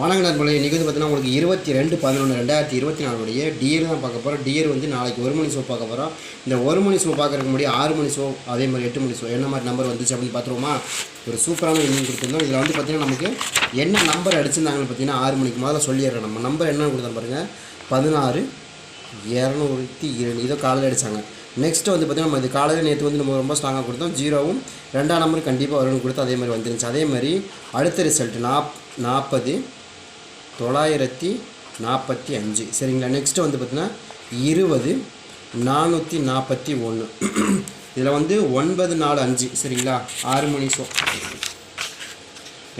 வணக்கம் நண்பர்களே இன்றைக்கி வந்து பார்த்தீங்கன்னா உங்களுக்கு இருபத்தி ரெண்டு பதினொன்று ரெண்டாயிரத்தி இருபத்தி நாலுடைய டியர் தான் பார்க்க போகிறோம் டியர் வந்து நாளைக்கு ஒரு மணி ஷோ பார்க்க போகிறோம் இந்த ஒரு மணி ஷோ பார்க்கறதுக்கு முன்னாடி ஆறு மணி ஷோ அதே மாதிரி எட்டு மணி ஷோ என்ன மாதிரி நம்பர் வந்துச்சு அப்படின்னு பார்த்துருவோமா ஒரு சூப்பரான இன்னும் கொடுத்துருந்தோம். இதில் வந்து பார்த்தீங்கன்னா நமக்கு என்ன நம்பர் அடிச்சிருந்தாங்கன்னு பார்த்தீங்கன்னா ஆறு மணிக்கு முதல்ல சொல்லிடுறேன். நம்ம நம்பர் என்னன்னு கொடுத்தோம் பாருங்கள் பதினாறு இரநூத்தி இரண்டு. இதோ காலையில் அடித்தாங்க நெக்ஸ்ட்டு வந்து பார்த்தீங்கன்னா நம்ம இது காலையில் நேற்று வந்து நம்ம ரொம்ப ஸ்ட்ராங்காக கொடுத்தோம். ஜீரோவும் ரெண்டாம் நம்பர் கண்டிப்பாக வரும்னு கொடுத்து அதே மாதிரி வந்துருந்துச்சு. அதே மாதிரி அடுத்த ரிசல்ட் நாப் நாற்பது தொள்ளாயிரத்தி நாற்பத்தி அஞ்சு. சரிங்களா? நெக்ஸ்ட்டு வந்து பார்த்தீங்கன்னா இருபது நானூற்றி நாற்பத்தி ஒன்று இதில் வந்து ஒன்பது நாலு அஞ்சு. சரிங்களா? ஆறு மணி ஷோ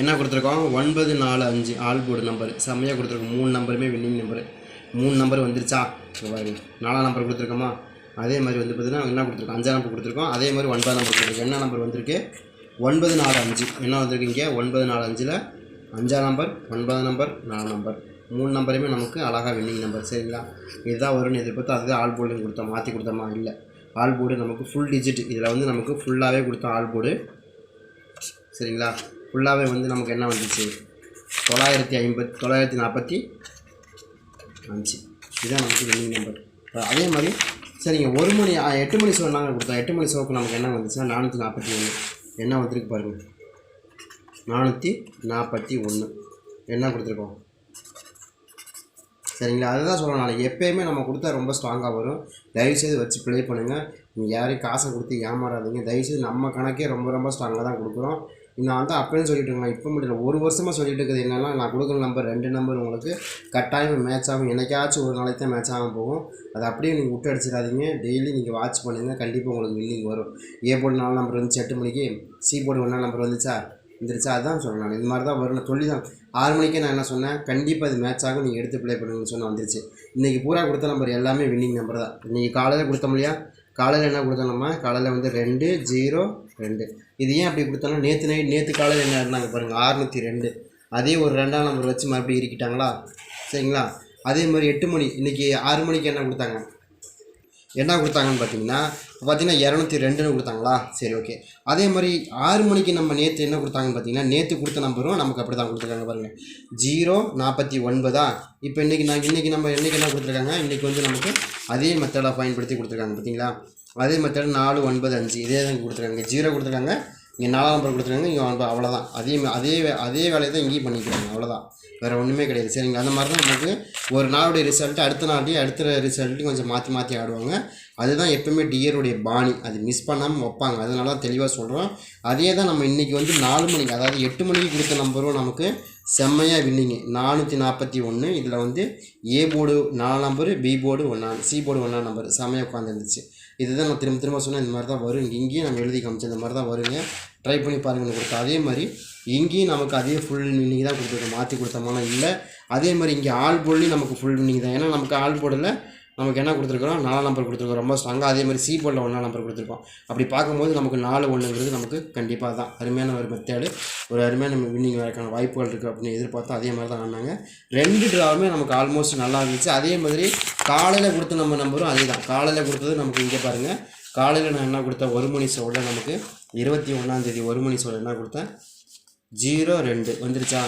என்ன கொடுத்துருக்கோம்? ஒன்பது நாலு அஞ்சு. ஆல் போர்டு நம்பர் செம்மையாக கொடுத்துருக்கோம். மூணு நம்பருமே வின்னிங் நம்பரு மூணு நம்பர் வந்துருச்சா? பாருங்க. நாலாம் நம்பர் கொடுத்துருக்கோமா? அதே மாதிரி வந்து பார்த்தீங்கன்னா என்ன கொடுத்துருக்கோம்? அஞ்சாம் நம்பர் கொடுத்துருக்கோம். அதே மாதிரி ஒன்பதாம் நம்பர் கொடுத்துருக்கோம். என்ன நம்பர் வந்திருக்கு? ஒன்பது நாலு அஞ்சு. என்ன வந்திருக்கு இங்கே? ஒன்பது நாலு அஞ்சில் அஞ்சாம் நம்பர் ஒன்பதாம் நம்பர் நாலு நம்பர். மூணு நம்பருமே நமக்கு அழகாக வின்னிங் நம்பர் சரிங்களா? இதுதான் வரும்னு எதிர்பார்த்து அதுக்கு ஆல் போர்டுன்னு கொடுத்தோம் மாற்றி கொடுத்தோமா இல்லை. ஆல் போர்டு நமக்கு ஃபுல் டிஜிட் இதில் வந்து நமக்கு ஃபுல்லாகவே கொடுத்தோம் ஆல் போர்டு சரிங்களா? ஃபுல்லாகவே வந்து நமக்கு என்ன வந்துச்சு? தொள்ளாயிரத்தி ஐம்பத் தொள்ளாயிரத்தி நாற்பத்தி அஞ்சு. இதுதான் நமக்கு வின்னிங் நம்பர் அதே மாதிரி சரிங்க ஒரு மணி ஆ, எட்டு மணி ஷோ நாங்கள் கொடுத்தோம் எட்டு மணி ஷோக்கு நமக்கு என்ன வந்துச்சுன்னா நானூற்றி நாற்பத்தி ஒன்று என்ன வந்திருக்கு பாருங்கள் நானூற்றி நாற்பத்தி ஒன்று என்ன கொடுத்துருக்கோம்? சரிங்களா? அதுதான் சொல்லணும் நாளைக்கு எப்போயுமே நம்ம கொடுத்தா ரொம்ப ஸ்ட்ராங்காக வரும். தயவுசெய்து வச்சு ப்ளே பண்ணுங்கள் நீங்கள் யாரையும் காசை கொடுத்து ஏமாறாதீங்க. தயவுசெய்து நம்ம கணக்கே ரொம்ப ரொம்ப ஸ்ட்ராங்காக தான் கொடுக்குறோம். நான் வந்து அப்படின்னு சொல்லிட்டு இருக்கேன் இப்போ முடியல ஒரு வருஷமாக சொல்லிட்டு இருக்குது என்னென்னா நான் கொடுக்குற நம்பர் ரெண்டு நம்பர் உங்களுக்கு கட்டாயம் மேட்ச் ஆகும். என்னைக்காச்சும் ஒரு நாளைக்கு தான் மேட்ச் ஆகும் போகும். அதை அப்படியே நீங்கள் விட்டு அடிச்சிடாதீங்க. டெய்லி நீங்கள் வாட்ச் பண்ணுங்கள் கண்டிப்பாக உங்களுக்கு வில்லிங் வரும். ஏ போர்டு நாலு நம்பர் வந்துச்சு எட்டு மணிக்கு சி போர்டு ஒன்றா நம்பர் வந்துச்சா? வந்துருச்சா அதான் சொல்கிறேன் நான் இது மாதிரி தான் வரும் சொல்லி தான் ஆறு மணிக்கே நான் என்ன சொன்னேன்? கண்டிப்பாக இது மேட்ச் ஆகும். நீங்கள் எடுத்து ப்ளே பண்ணுங்கன்னு சொன்ன வந்துருச்சு. இன்றைக்கி பூரா கொடுத்த நம்பர் எல்லாமே வின்னிங் நம்பர் தான். இன்றைக்கி காலையில் கொடுத்த முடியா? காலையில் என்ன கொடுத்தோம்னா காலையில் வந்து ரெண்டு ஜீரோ ரெண்டு. இது ஏன் அப்படி கொடுத்தோம்னா நேற்று நைட் நேற்று காலையில் என்ன இருந்தாங்க பாருங்கள் ஆறுநூற்றி ரெண்டு. அதே ஒரு ரெண்டாம் நம்பர் வச்சு மறுபடியும் இருக்கிட்டாங்களா சரிங்களா? அதே மாதிரி எட்டு மணி இன்றைக்கி ஆறு மணிக்கு என்ன கொடுத்தாங்க? என்ன கொடுத்தாங்கன்னு பார்த்தீங்கன்னா இப்போ பார்த்தீங்கன்னா இரநூத்தி ரெண்டுன்னு கொடுத்தாங்களா? சரி ஓகே அதே மாதிரி ஆறு மணிக்கு நம்ம நேற்று என்ன கொடுத்தாங்கன்னு பார்த்தீங்கன்னா நேற்று கொடுத்த நம்பரும் நமக்கு அப்படி தான் கொடுத்துருக்காங்க பாருங்கள் ஜீரோ நாற்பத்தி ஒன்பதா? இப்போ இன்றைக்கி நான் இன்றைக்கி நம்ம இன்றைக்கி என்ன கொடுத்துருக்காங்க? இன்றைக்கி வந்து நமக்கு அதே மெத்தடை பயன்படுத்தி கொடுத்துருக்காங்க பார்த்தீங்களா? அதே மெத்தட் நாலு ஒன்பது அஞ்சு இதே தான் கொடுத்துருக்காங்க. ஜீரோ கொடுத்துருக்காங்க இங்கே நாலாம் நம்பர் கொடுத்துருக்காங்க இங்கே ஒன்பது அவ்வளோதான் அதே அதே வே- அதே வேலையை தான் இங்கேயும் பண்ணிக்கிறாங்க அவ்வளோதான் வேறு ஒன்றுமே கிடையாது. சரிங்களா? அந்த மாதிரி தான் நமக்கு ஒரு நாளுடைய ரிசல்ட்டு அடுத்த நாட்டையும் அடுத்த ரிசல்ட்டையும் கொஞ்சம் மாற்றி மாற்றி ஆடுவாங்க. அதுதான் எப்பவுமே டியருடைய பாணி. அது மிஸ் பண்ணாமல் வைப்பாங்க. அதனால தான் தெளிவாக சொல்கிறோம் அதே தான் நம்ம இன்றைக்கி வந்து நாலு மணிக்கு அதாவது எட்டு மணிக்கு கொடுத்த நம்பரும் நமக்கு செம்மையாக வின்னிங்க நானூற்றி நாற்பத்தி ஒன்று இதில் வந்து ஏ போர்டு நாலு நம்பரு பி போர்டு ஒன்றா சி போர்டு ஒன்றா நம்பர். செம்மையாக உட்காந்துருந்துச்சு இதுதான் நான் திரும்ப திரும்ப சொன்னேன் இந்த மாதிரி தான் வரும். இங்கே இங்கேயும் நம்ம எழுதி காமிச்சேன் இந்த மாதிரி தான் வருங்க. ட்ரை பண்ணி பாருங்கன்னு கொடுத்தா அதே மாதிரி. இங்கேயும் நமக்கு அதே ஃபுல் மீனிங் தான் கொடுத்துருக்கோம் மாற்றி கொடுத்தோமானா இல்லை. அதே மாதிரி இங்கே ஆள் போர்ட்லேயும் நமக்கு ஃபுல் மீனிங் தான். ஏன்னா நமக்கு ஆள் போடல. நமக்கு என்ன கொடுத்துருக்கோம் நாலாம் நம்பர் கொடுத்துருக்கோம் ரொம்ப ஸ்ட்ராங்காக அதே மாதிரி சி போர்டில் ஒன்றா நம்பர் கொடுத்துருக்கோம். அப்படி பார்க்கும்போது நமக்கு நாலு ஒன்றுங்கிறது நமக்கு கண்டிப்பாக தான். அருமையான ஒரு மெத்தேடு ஒரு அருமையான வின்னிங் வரக்கான வாய்ப்புகள் இருக்குது அப்படின்னு எதிர்பார்த்தா அதே மாதிரி தான் ஆனாங்க. ரெண்டு ட்ராவுமே நமக்கு ஆல்மோஸ்ட் நல்லா இருந்துச்சு. அதே மாதிரி காலையில் கொடுத்த நம்ம நம்பரும் அதே தான். காலையில் கொடுத்தது நமக்கு இங்கே பாருங்கள் காலையில் நான் என்ன கொடுத்தேன்? ஒரு மணி ஷோவில் நமக்கு இருபத்தி ஒன்றாந்தேதி ஒரு மணி ஷோவில் என்ன கொடுத்தேன்? ஜீரோ ரெண்டு. வந்துருச்சா?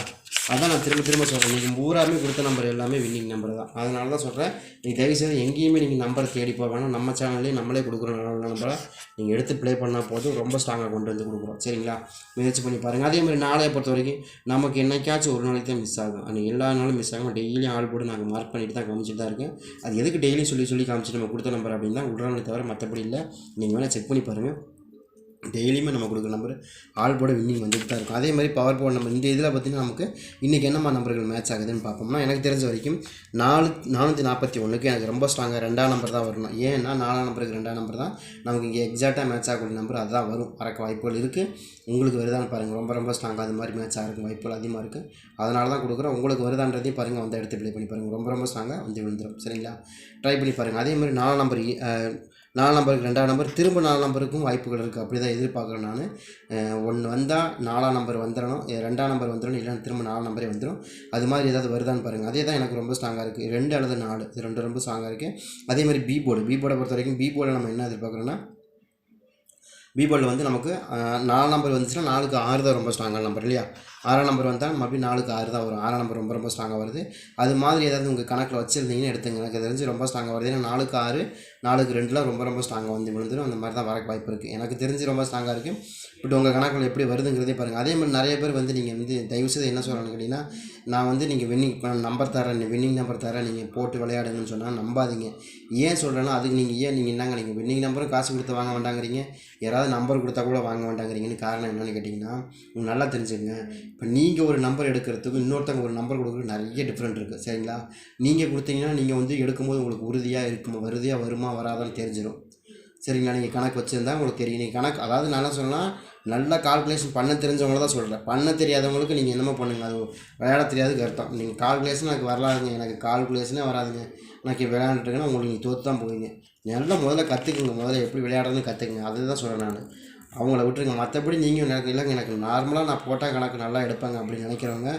அதான் நான் திரும்ப திரும்ப சொல்கிறேன் நீங்கள் பூராமே கொடுத்த நம்பர் எல்லாமே வின்னிங் நம்பர் தான். அதனால தான் சொல்கிறேன் நீங்கள் தயவுசெய்து எங்கேயுமே நீங்கள் நம்பர் தேடி போக வேணாம். நம்ம சேனல்லேயே நம்மளே கொடுக்குறோம் நல்ல நம்பரை நீங்கள் எடுத்து ப்ளே பண்ணால் போதும். ரொம்ப ஸ்ட்ராங்காக கொண்டு வந்து கொடுக்குறோம். சரிங்களா? முயற்சி பண்ணி பாருங்கள் அதே மாதிரி நாளைய பொறுத்த வரைக்கும் நமக்கு என்னைக்காச்சும் ஒரு நாளைக்கு தான் மிஸ் ஆகும். அது எல்லா நாளும் மிஸ் ஆகும் டெய்லியும் ஆள் போட்டு நாங்கள் மார்க் பண்ணிட்டு தான் காமிச்சிட்டு தான் இருக்கேன். அது எதுக்கு டெய்லியும் சொல்லி சொல்லி காமிச்சு நம்ம கொடுத்த நம்பர் அப்படின்னு தான் தவிர மற்றபடி இல்லை. நீங்கள் வேணால் செக் பண்ணி பாருங்கள் டெய்லியுமே நம்ம கொடுக்குற நம்பர் ஆல் போட வின்னிங் வந்துட்டு தான் இருக்கும். அதே மாதிரி பவர் போர்ட் நம்பர் இந்த இதில் பார்த்தீங்கன்னா நமக்கு இன்றைக்கி என்னம்மா நம்பர்கள் மேட்ச் ஆகுதுன்னு பார்ப்போம்னா எனக்கு தெரிஞ்ச வரைக்கும் நாலு நானூற்றி நாற்பத்தி ஒன்றுக்கு எனக்கு ரொம்ப ஸ்ட்ராங்காக ரெண்டாம் நம்பர் தான் வரணும். ஏன்னா நாலாம் நம்பருக்கு ரெண்டாம் நம்பர் தான் நமக்கு இங்கே எக்ஸாக்டாக மேட்ச் ஆகக்கூடிய நம்பர் அதுதான் வரும். வரக்க வாய்ப்புகள் இருக்குது உங்களுக்கு வருதான்னு பாருங்கள் ரொம்ப ரொம்ப ஸ்ட்ராங்காக அது மாதிரி மேட்ச் ஆகிருக்கும் வாய்ப்புகள் அதிகமாக இருக்குது அதனால தான் கொடுக்குறோம். உங்களுக்கு வருதான்றதையும் பாருங்கள் வந்து எடுத்து ப்ளே பண்ணி பாருங்கள் ரொம்ப ரொம்ப ஸ்ட்ராங்காக வந்து விழுந்துடும் சரிங்களா? ட்ரை பண்ணி பாருங்கள் அதே மாதிரி நாலாம் நம்பர் நாலு நம்பருக்கு ரெண்டாம் நம்பர் திரும்ப நாலு நம்பருக்கும் வாய்ப்புகள் இருக்குது அப்படி தான் எதிர்பார்க்குறேன் நான். ஒன்று வந்தால் நாலாம் நம்பர் வந்துடணும் ரெண்டாம் நம்பர் வந்துடணும் இல்லைன்னா திரும்ப நாலு நம்பரே வந்துடும் அது மாதிரி ஏதாவது வருதான்னு பாருங்கள் அதே தான் எனக்கு ரொம்ப ஸ்ட்ராங்காக இருக்குது ரெண்டு அல்லது நாலு. இது ரெண்டு ரொம்ப ஸ்ட்ராங்காக இருக்குது அதே மாதிரி பி போர்டு பி போர்டை பொறுத்த வரைக்கும் பி போர்டில் நம்ம என்ன எதிர்பார்க்குறோன்னா பீபோர்டில் வந்து நமக்கு நாலு நம்பர் வந்துச்சுன்னா நாலுக்கு ஆறு தான் ரொம்ப ஸ்ட்ராங்கான நம்பர் இல்லையா? ஆறாம் நம்பர் வந்தால் மறுபடியும் நாலுக்கு ஆறு தான் வரும். ஆறாம் நம்பர் ரொம்ப ரொம்ப ஸ்ட்ராங்காக வருது. அது மாதிரி ஏதாவது உங்கள் கணக்கில் வச்சுருந்தீங்கன்னு எடுத்துங்க. எனக்கு தெரிஞ்சு ரொம்ப ஸ்ட்ராங்காக வருது. ஏன்னா நாலுக்கு ஆறு நாலுக்கு ரெண்டுலாம் ரொம்ப ரொம்ப ஸ்ட்ராங்காக வந்து விழுந்துடும் அந்த மாதிரி தான் வரக்கு வாய்ப்பு இருக்குது எனக்கு தெரிஞ்சு ரொம்ப ஸ்ட்ராங்காக இருக்குது பட் உங்கள் கணக்கில் எப்படி வருதுங்கிறதே பாருங்கள் அதே மாதிரி நிறைய பேர் வந்து நீங்கள் வந்து தயவுசெய்து என்ன சொல்கிறான்னு கேட்டிங்கன்னா நான் வந்து நீங்கள் வின்னிங் நம்பர் தரேன் வின்னிங் நம்பர் தரேன் நீங்கள் போட்டு விளையாடுங்கன்னு சொன்னால் நம்பாதீங்க. ஏன் சொல்கிறேன்னா அதுக்கு நீங்கள் ஏன் நீங்கள் என்னங்க நீங்கள் வின்னிங் நம்பரும் காசு கொடுத்து வாங்க வேண்டாங்கிறீங்க. யாராவது நம்பர் கொடுத்தா கூட வாங்க வேண்டாங்கிறீங்கன்னு காரணம் என்னென்னு கேட்டிங்கன்னா உங்களுக்கு நல்லா தெரிஞ்சுக்கங்க. இப்போ நீங்கள் ஒரு நம்பர் எடுக்கிறதுக்கும் இன்னொருத்தவங்க ஒரு நம்பர் கொடுக்குறது நிறைய டிஃப்ரெண்ட் இருக்குது சரிங்களா? நீங்கள் கொடுத்தீங்கன்னா நீங்கள் வந்து எடுக்கும்போது உங்களுக்கு உறுதியாக இருக்கும் உறுதியாக வருமா வராதான்னு தெரிஞ்சிடும் சரிங்களா? நீங்கள் கணக்கு வச்சுருந்தா உங்களுக்கு தெரியும். நீங்கள் கணக்கு அதாவது நான் என்ன சொல்லலாம் நல்லா கால்குலேஷன் பண்ண தெரிஞ்சவங்கள தான் சொல்கிறேன் பண்ண தெரியாதவங்களுக்கு நீங்கள் என்னமோ பண்ணுங்கள் அது விளையாட தெரியாதுக்கு அர்த்தம். நீங்கள் கால்குலேஷன் எனக்கு வரலாதுங்க எனக்கு கால்குலேஷனே வராதுங்க. எனக்கு விளையாண்டுட்டுங்கன்னா உங்களுக்கு நீங்கள் தோற்று தான் போவீங்க. நல்லா முதல்ல கற்றுக்குங்க முதல்ல எப்படி விளையாடுறதுன்னு கற்றுக்குங்க அதுதான் சொல்கிறேன் நான். அவங்கள விட்டுருங்க. மற்றபடி நீங்கள் எனக்கு இல்லைங்க எனக்கு நார்மலாக நான் போட்டால் கணக்கு நல்லா எடுப்பாங்க அப்படின்னு நினைக்கிறவங்க.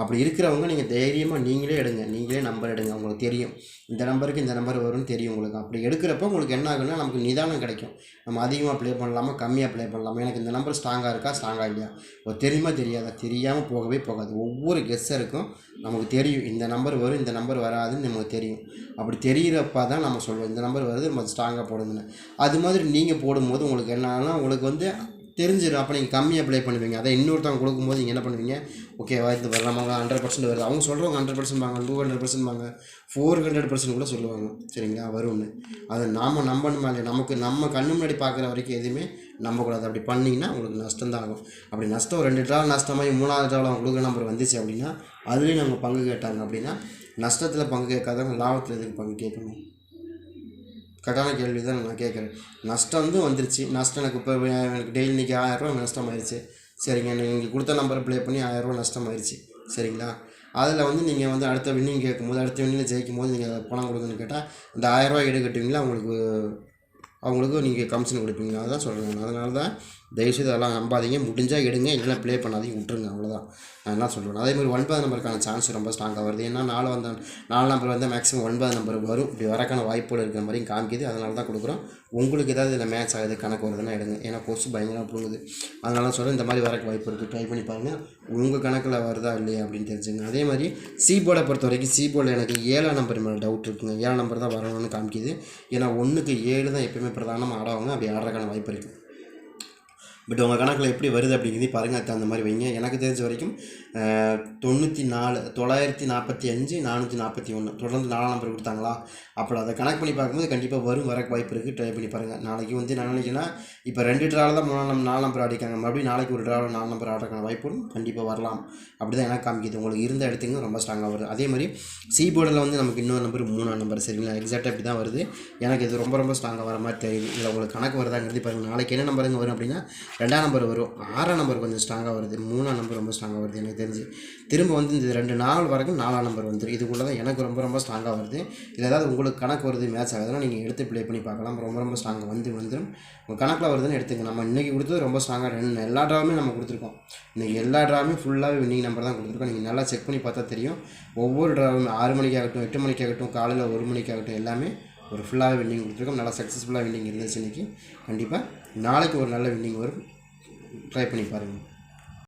அப்படி இருக்கிறவங்க நீங்கள் தைரியமாக நீங்களே எடுங்க. நீங்களே நம்பர் எடுங்க. உங்களுக்கு தெரியும். இந்த நம்பருக்கு இந்த நம்பர் வரும்னு தெரியும் உங்களுக்கு. அப்படி எடுக்கிறப்ப உங்களுக்கு என்ன ஆகுன்னா நமக்கு நிதானம் கிடைக்கும். நம்ம அதிகமாக ப்ளே பண்ணலாமா கம்மியாக ப்ளே பண்ணலாமா? எனக்கு இந்த நம்பர் ஸ்ட்ராங்காக இருக்கா ஸ்ட்ராங்காக இல்லையா? ஒரு தெரியுமா தெரியாதா? தெரியாமல் போகவே போகாது. ஒவ்வொரு கெஸ்ஸருக்கும் நமக்கு தெரியும். இந்த நம்பர் வரும் இந்த நம்பர் வராதுன்னு நமக்கு தெரியும். அப்படி தெரிகிறப்ப தான் நம்ம சொல்லுவோம் இந்த நம்பர் வருது நம்ம ஸ்ட்ராங்காக போடுங்கன்னு. அது மாதிரி நீங்கள் போடும்போது உங்களுக்கு என்னன்னா உங்களுக்கு வந்து தெரிஞ்சிடும் அப்போ நீங்கள் கம்மியாக ப்ளே பண்ணுவீங்க. அதை இன்னொருத்தவங்க கொடுக்கும்போது நீங்கள் என்ன பண்ணுவீங்க? ஓகேவா இது வரலாமாங்க ஹண்ட்ரட் பர்சன்ட் வருது. அவங்க சொல்கிறவங்க ஹண்ட்ரட் பர்சன்ட் வாங்க டூ ஹண்ட்ரட் பர்சன்ட் வாங்க ஃபோர் ஹண்ட்ரட் பர்சன்ட் கூட சொல்லுவாங்க. சரிங்களா? வரும்னு. அதை நாம் நம்பணுமா இல்லையா? நமக்கு நம்ம கண்ணு முன்னாடி பார்க்குற வரைக்கும் எதுவுமே நம்பக்கூடாது. அப்படி பண்ணிங்கன்னா உங்களுக்கு நஷ்டம் தான் ஆகும். அப்படி நஷ்டம் ரெண்டு ட்ராவல் நஷ்டமாகி மூணாவது ட்ராவல் அவங்க கொடுக்குற நம்பர் வந்துச்சு அப்படின்னா அதுலேயும் நம்ம பங்கு கேட்டாங்க அப்படின்னா நஷ்டத்தில் பங்கு கேட்காதவங்க லாபத்தில் எதுக்கு பங்கு கேட்கணும்? கட்டான கேள்வி தான் நான் கேட்குறேன். நஷ்டம் வந்து வந்துருச்சு. நஷ்டம் எனக்கு இப்போ எனக்கு டெய்லி இன்றைக்கி ஆயிரரூவா நஷ்டம் ஆயிடுச்சு சரிங்க நீங்கள் கொடுத்த நம்பரை ப்ளே பண்ணி ஆயிரரூவா நஷ்டம் ஆயிடுச்சு சரிங்களா? அதில் வந்து நீங்கள் வந்து அடுத்த வின்னிங் கேட்கும்போது அடுத்த வின்னிங் ஜெயிக்கும் போது நீங்கள் பணம் கொடுங்கன்னு கேட்டால் இந்த ஆயிரரூவா ஈடு கட்டுவீங்களா அவங்களுக்கு அவங்களுக்கு நீங்கள் கமிஷன் கொடுப்பீங்களா? அதுதான் சொல்கிறேன் அதனால தான் தயவுசெய்து அதெல்லாம் நம்பாதீங்க. முடிஞ்சால் எடுங்க. இல்லைன்னா ப்ளே பண்ணாதீங்க. விட்ருங்க அவ்வளோதான் நான் என்ன சொல்லுவேன் அதே மாதிரி ஒன்பது நம்பருக்கான சான்ஸ் ரொம்ப ஸ்ட்ராங்காக வருது. ஏன்னா நாலு வந்த நாலு நம்பர் வந்தால் மேக்ஸிமம் ஒன்பது நம்பர் வரும். இப்படி வரக்கான வாய்ப்புகள் இருக்கிற மாதிரி காமிக்குது. அதனால தான் கொடுக்குறோம். உங்களுக்கு ஏதாவது இதில் மேட்ச் ஆகுது கணக்கு வருதுன்னா எடுங்க. ஏன்னா கொசு பயங்கரமாக போகுது அதனால தான் சொல்கிறேன் இந்த மாதிரி வரக்கு வாய்ப்பு இருக்குது ட்ரை பண்ணி பாருங்கள் உங்கள் கணக்கில் வருதா இல்லையா அப்படின்னு தெரிஞ்சுங்க. அதே மாதிரி சி போர்டை பொறுத்த வரைக்கும் சி போர்டில் எனக்கு ஏழாம் நம்பர் மேலே டவுட் இருக்குங்க. ஏழாம் நம்பர் தான் வரணும்னு காமிக்குது. ஏன்னா ஒன்றுக்கு ஏழு தான் எப்பயுமே பிரதானமாக ஆடுவாங்க. அப்படி ஆடுறதுக்கான வாய்ப்பு இருக்குது பட் உங்கள் கணக்கில் எப்படி வருது அப்படிங்கிறதே பாருங்கள் அதுக்கு அந்த மாதிரி வைங்க. எனக்கு தெரிஞ்ச வரைக்கும் தொண்ணூற்றி நாலு தொள்ளாயிரத்தி நாற்பத்தி அஞ்சு நானூற்றி நாற்பத்தி ஒன்று தொடர்ந்து நாலாம் நம்பர் கொடுத்தாங்களா? அப்புறம் அதை கணக்கு பண்ணி பார்க்கும்போது கண்டிப்பாக வரும் வரக்கு வாய்ப்பு இருக்குது ட்ரை பண்ணி பாருங்கள் நாளைக்கு வந்து நான் நினைக்கிறேன்னா இப்போ ரெண்டு ட்ராவில் தான் மூணாம் நம்பர் நாலு நம்பர் ஆடிக்காங்க மறுபடியும் நாளைக்கு ஒரு ட்ராவில் நாலு நம்பர் ஆடுறதுக்கான வாய்ப்பும் கண்டிப்பாக வரலாம். அப்படி தான் எனக்கு காமிக்குது. உங்களுக்கு இருந்த இடத்துக்கு ரொம்ப ஸ்ட்ராங்காக வருது. அதே மாதிரி சி போர்டில் வந்து நமக்கு இன்னொரு நம்பர் மூணாம் நம்பர் சரிங்களா? எக்ஸாக்டாக இப்படி தான் வருது. எனக்கு இது ரொம்ப ரொம்ப ஸ்ட்ராங்காக வர மாதிரி தெரியுது. இல்லை உங்களுக்கு கணக்கு வருதாங்கிறது பாருங்கள் நாளைக்கு என்ன நம்பருங்க வரும் அப்படின்னா ரெண்டாம் நம்பர் வரும். ஆறாம் நம்பர் கொஞ்சம் ஸ்ட்ராங்காக வருது. மூணாம் நம்பர் ரொம்ப ஸ்ட்ராங்காக வருது எனக்கு தெரிஞ்சு. திரும்ப வந்து இந்த ரெண்டு நாள் வரைக்கும் நாலாம் நம்பர் வந்துடும் இதுக்குள்ளே தான் எனக்கு ரொம்ப ரொம்ப ஸ்ட்ராங்காக வருது. இதில் ஏதாவது உங்களுக்கு கணக்கு வருது மேட்ச் ஆகுதுன்னா நீங்கள் எடுத்து ப்ளே பண்ணி பார்க்கலாம். ரொம்ப ரொம்ப ஸ்ட்ராங்காக வந்து வந்துடும் உங்கள் கணக்கில் வருதுன்னு எடுத்துங்க. நம்ம இன்றைக்கி கொடுத்தது ரொம்ப ஸ்ட்ராங்காக ரெண்டு எல்லா ட்ராவுமே நம்ம கொடுத்துருக்கோம். இன்றைக்கி எல்லா ட்ராவுமே ஃபுல்லாகவே வின்னிங் நம்பர் தான் கொடுத்துருக்கோம். நீங்கள் நல்லா செக் பண்ணி பார்த்தா தெரியும். ஒவ்வொரு ட்ராவும் ஆறு மணிக்கு ஆகட்டும் எட்டு மணிக்கு ஆகட்டும் காலையில் ஒரு மணிக்கு ஆகட்டும் எல்லாமே ஒரு ஃபுல்லாகவே வின்னிங் கொடுத்துருக்கோம். நல்லா சக்ஸஸ்ஃபுல்லாக வின்னிங் இருந்துச்சு இன்றைக்கி கண்டிப்பாக நாளைக்கு ஒரு நல்ல வின்னிங் வரும் ட்ரை பண்ணி பாருங்கள்